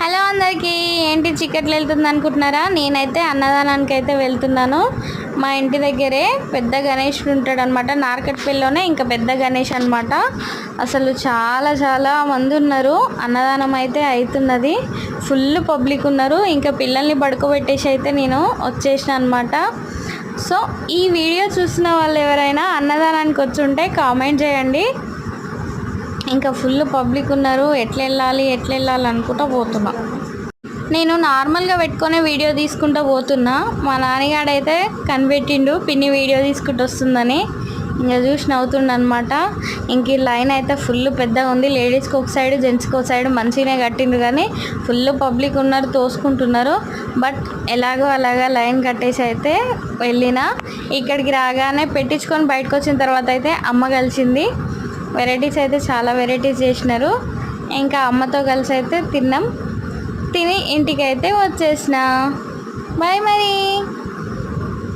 Hello అందరికీ ఏంటి చికెట్లు వెళ్తుంది అనుకుంటున్నారా? నేనైతే అన్నదానానికి అయితే వెళ్తున్నాను. మా ఇంటి దగ్గరే పెద్ద గణేష్ ఉంటాడు అనమాట నార్కట్పల్లిలోనే ఇంకా పెద్ద గణేష్ అనమాట అసలు చాలా చాలా మంది ఉన్నారు. అన్నదానం అయితే అవుతున్నది. ఫుల్ పబ్లిక్ ఉన్నారు. ఇంకా పిల్లల్ని పడుకోబెట్టేసి అయితే నేను వచ్చేసిన అనమాట సో ఈ వీడియో చూసిన వాళ్ళు ఎవరైనా అన్నదానానికి వచ్చి ఉంటే కామెంట్ చేయండి. ఇంకా ఫుల్ పబ్లిక్ ఉన్నారు. ఎట్లా వెళ్ళాలి ఎట్లా వెళ్ళాలి అనుకుంటా పోతున్నా. నేను నార్మల్గా పెట్టుకునే వీడియో తీసుకుంటూ పోతున్నా. మా నాన్నగాడైతే కనిపెట్టిండు పిన్ని వీడియో తీసుకుంటూ వస్తుందని. ఇంకా చూసి నవ్వుతుండ అనమాట ఇంక ఈ లైన్ అయితే ఫుల్ పెద్దగా ఉంది. లేడీస్కి ఒక సైడ్ జెంట్స్కి ఒక సైడ్ మంచిగానే కట్టిండు కానీ ఫుల్ పబ్లిక్ ఉన్నారు తోసుకుంటున్నారు. బట్ ఎలాగో అలాగా లైన్ కట్టేసి అయితే వెళ్ళిన. ఇక్కడికి రాగానే పెట్టించుకొని బయటకు వచ్చిన తర్వాత అయితే అమ్మ కలిసింది. వెరైటీస్ అయితే చాలా వెరైటీస్ చేసినారు. ఇంకా అమ్మతో కలిసి అయితే తిన్నాం. తిని ఇంటికి అయితే వచ్చేసిన. బాయ్ మరి.